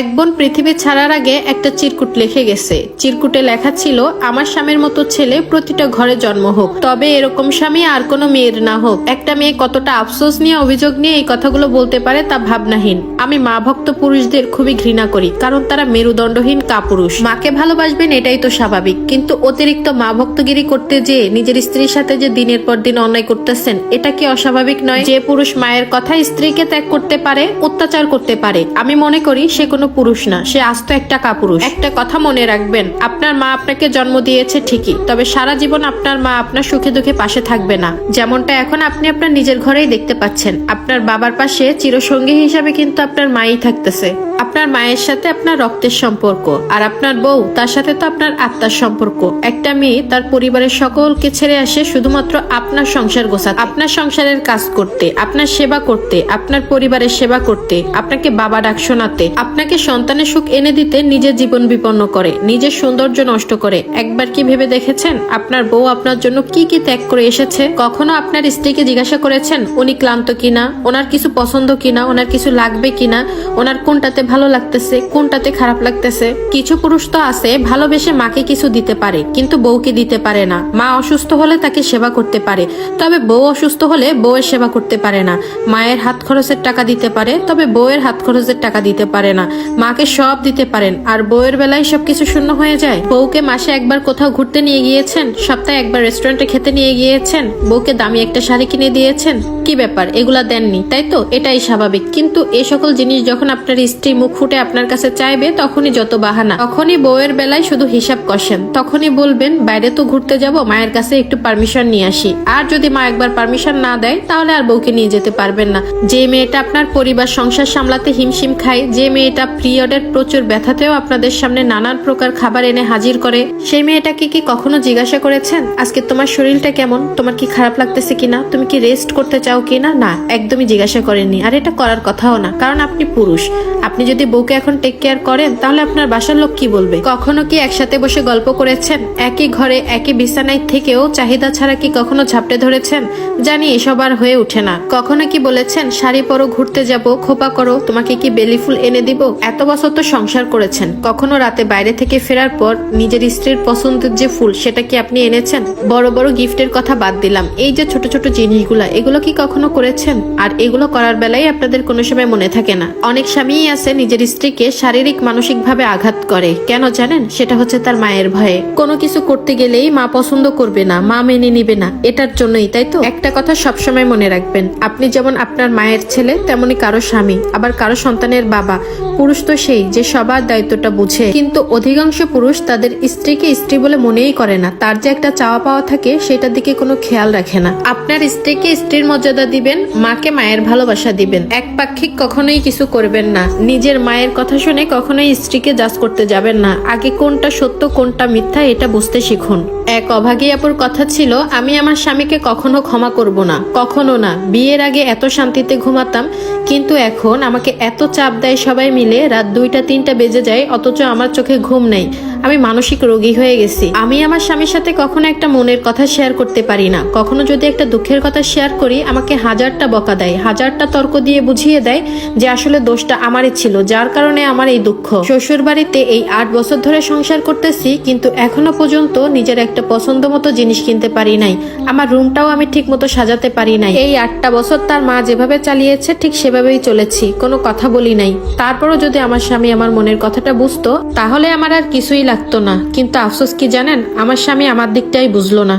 এক বোন পৃথিবী ছাড়ার আগে একটা চিরকুট লিখে গেছে। চিরকুটে লেখা ছিল, আমার স্বামীর মতো ছেলে প্রতিটা ঘরে জন্ম হোক, তবে এরকম স্বামী আর কোনো মেয়ের না হোক। একটা মেয়ে কতটা আফসোস নিয়ে, অভিযোগ নিয়ে এই কথাগুলো বলতে পারে তা ভাবনাহীন। আমি মা ভক্ত পুরুষদের খুবই ঘৃণা করি, কারণ তারা মেরুদণ্ডহীন কাপুরুষ। মাকে ভালোবাসবেন এটাই তো স্বাভাবিক, কিন্তু অতিরিক্ত মা ভক্তগিরি করতে যেয়ে নিজের স্ত্রীর সাথে যে দিনের পর দিন অন্যায় করতেছেন, এটা কি অস্বাভাবিক নয়? যে পুরুষ মায়ের কথা স্ত্রীকে ত্যাগ করতে পারে, অত্যাচার করতে পারে। আমি মনে করি, সে কোনো পুরুষ না, সে আস্ত একটা কাপুরুষ। একটা কথা মনে রাখবেন, আপনার মা আপনাকে জন্ম দিয়েছে ঠিকই, তবে সারা জীবন আপনার মা আপনার সুখে দুঃখে পাশে থাকবে না। যেমনটা এখন আপনি আপনার নিজের ঘরেই দেখতে পাচ্ছেন, আপনার বাবার পাশে চিরসঙ্গী হিসাবে কিন্তু আপনার মাই থাকতেছে। আপনার মায়ের সাথে আপনার রক্তের সম্পর্ক, আর আপনার বউ তার সাথে তো আপনার আত্মার সম্পর্ক। একটা মেয়ে তার পরিবারের সকলকে ছেড়ে আসে শুধুমাত্র আপনার সংসার গোছাতে। আপনার সংসারের কাজ করতে, আপনার সেবা করতে, আপনার পরিবারের সেবা করতে, আপনাকে বাবা ডাক শোনাতে, আপনাকে সন্তানের সুখ এনে দিতে নিজের জীবন বিপন্ন করে, নিজের সৌন্দর্য নষ্ট করে। একবার কি ভেবে দেখেছেন? আপনার বউ আপনার জন্য কি কি ত্যাগ করে এসেছে? কখনো আপনার স্ত্রীকে জিজ্ঞাসা করেছেন, উনি ক্লান্ত কিনা? ওনার কিছু পছন্দ কিনা? ওনার কিছু লাগবে কিনা? ওনার কোনটাতে ভালো লাগতেছে, কোনটাতে খারাপ লাগতেছে? কিছু পুরুষ তো আছে, ভালোবেসে মাকে কিছু দিতে পারে, কিন্তু বউকে দিতে পারে না। মা অসুস্থ হলে তাকে সেবা করতে পারে, তবে বউ অসুস্থ হলে বউয়ের সেবা করতে পারে না। মায়ের হাত খরচের টাকা দিতে পারে, তবে বউয়ের হাত খরচের টাকা দিতে পারে না। মাকে সব দিতে পারেন, আর বউয়ের বেলায় সবকিছু শূন্য হয়ে যায়। বউকে মাসে একবার কোথাও ঘুরতে নিয়ে গিয়েছেন? সপ্তাহে একবার রেস্টুরেন্টে খেতে নিয়ে গিয়েছেন? বউকে দামি একটা শাড়ি কিনে দিয়েছেন? কি ব্যাপার? এগুলা দেননি, তাই তো? এটাই স্বাভাবিক। কিন্তু এ সকল জিনিস যখন আপনার স্ত্রী মুখ ফুটে আপনার কাছে চাইবে, তখনই যত বাহানা। তখনই বউয়ের বেলায় শুধু হিসাব কষেন। তখনই বলবেন, বাইরে তো ঘুরতে যাব, মায়ের কাছে একটু পারমিশন নিয়ে আসি। আর যদি মা একবার পারমিশন না দেয়, তাহলে আর বউকে নিয়ে যেতে পারবেন না। যে মেয়েটা আপনার পরিবার, সংসার সামলাতে হিমশিম খায়, যে মেয়েটা পিরিয়ডের প্রচুর ব্যথাতেও আপনাদের সামনে নানান প্রকার খাবার এনে হাজির করে সেই মেয়েটাকে কি কখনো জিজ্ঞাসা করেছেন? আজকে তোমার শরীরটা কেমন? তোমার কি খারাপ লাগতেছে কিনা? তুমি কি রেস্ট করতে চাও কিনা? না, একদমই জিজ্ঞাসা করেননি। আর এটা করার কথাও না, কারণ আপনি পুরুষ। আপনি যদি বউকে এখন টেক কেয়ার করেন, তাহলে আপনার বাসার লোক কি বলবে? কখনো কি একসাথে বসে গল্প করেছেন? একই ঘরে, একই বিছানায় থেকেও চাহিদা ছাড়া কি কখনো ঝাপটে ধরেছেন? জানি এসব আর হয়ে ওঠে না। কখনো কি বলেছেন, শাড়ি পরো, ঘুরতে যাব, খোপা করো, তোমাকে কি বেলি ফুল এনে দিব? এত বছর তো সংসার করেছেন। কখনো রাতে বাইরে থেকে ফেরার পর নিজের স্ত্রীর পছন্দের যে ফুল, সেটা কি আপনি এনেছেন? বড় বড় গিফটের কথা বাদ দিলাম। এই যে ছোট ছোট জিনিসগুলা, এগুলো কি কখনো করেছেন? আর এগুলো করার বেলায় আপনাদের কোনো সময় মনে থাকে না। অনেক স্বামীই আছে, নিজের স্ত্রীকে শারীরিক মানসিক ভাবে আঘাত করে। কেন জানেন? সেটা হচ্ছে তার মায়ের ভয়ে। কোনো কিছু করতে গেলেই মা পছন্দ করবে না, মা মেনে নিবে না। এটার জন্যই, তাই তো? একটা কথা সবসময় মনে রাখবেন, আপনি যেমন আপনার মায়ের ছেলে, তেমনি কারও স্বামী, আবার কারও সন্তানের বাবা। পুরুষ তো সেই, যে সবার দায়িত্বটা বুঝে। কিন্তু অধিকাংশ পুরুষ তাদের স্ত্রীকে স্ত্রী বলে মনেই করে না। তার যে একটা চাওয়া পাওয়া থাকে, সেটার দিকে কোনো খেয়াল রাখে না। আপনার স্ত্রীকে স্ত্রীর মর্যাদা দিবেন, মাকে মায়ের ভালোবাসা দিবেন। একপাক্ষিক কখনোই কিছু করবেন না। নিজের মায়ের কথা শুনে কখনোই স্ত্রীকে জাজ করতে যাবেন না। আগে কোনটা সত্য, কোনটা মিথ্যা, এটা বুঝতে শিখুন। এক অভাগী আপুর কথা ছিল, আমি আমার স্বামীকে কখনো ক্ষমা করব না। কখনো না। বিয়ের আগে এত শান্তিতে ঘুমাতাম, কিন্তু এখন আমাকে এত চাপ দেয় সবাই মিলে, রাত দুইটা, তিনটা বেজে যায়, অথচ আমার চোখে ঘুম নেই। আমি মানসিক রোগী হয়ে গেছি। আমি আমার স্বামীর সাথে কখনো একটা মনের কথা শেয়ার করতে পারি না। কখনো যদি একটা দুঃখের কথা শেয়ার করি আমাকে হাজারটা বকা দেয়, হাজারটা তর্ক দিয়ে বুঝিয়ে দেয় যে আসলে দোষটা আমারই ছিল, যার কারণে আমার এই দুঃখ। শ্বশুর বাড়িতে এই আট বছর ধরে সংসার করতেছি, কিন্তু এখনও পর্যন্ত নিজের একটা পছন্দ মতো জিনিস কিনতে পারি নাই। আমার রুমটাও আমি ঠিক মতো সাজাতে পারি নাই। এই আটটা বছর তার মা যেভাবে চালিয়েছে, ঠিক সেভাবেই চলেছি, কোনো কথা বলি নাই। তারপরও যদি আমার স্বামী আমার মনের কথাটা বুঝতো, তাহলে আমার আর কিছুই লাগতো না। কিন্তু আফসোস কি জানেন, আমার স্বামী আমার দিকটাই বুঝলো না।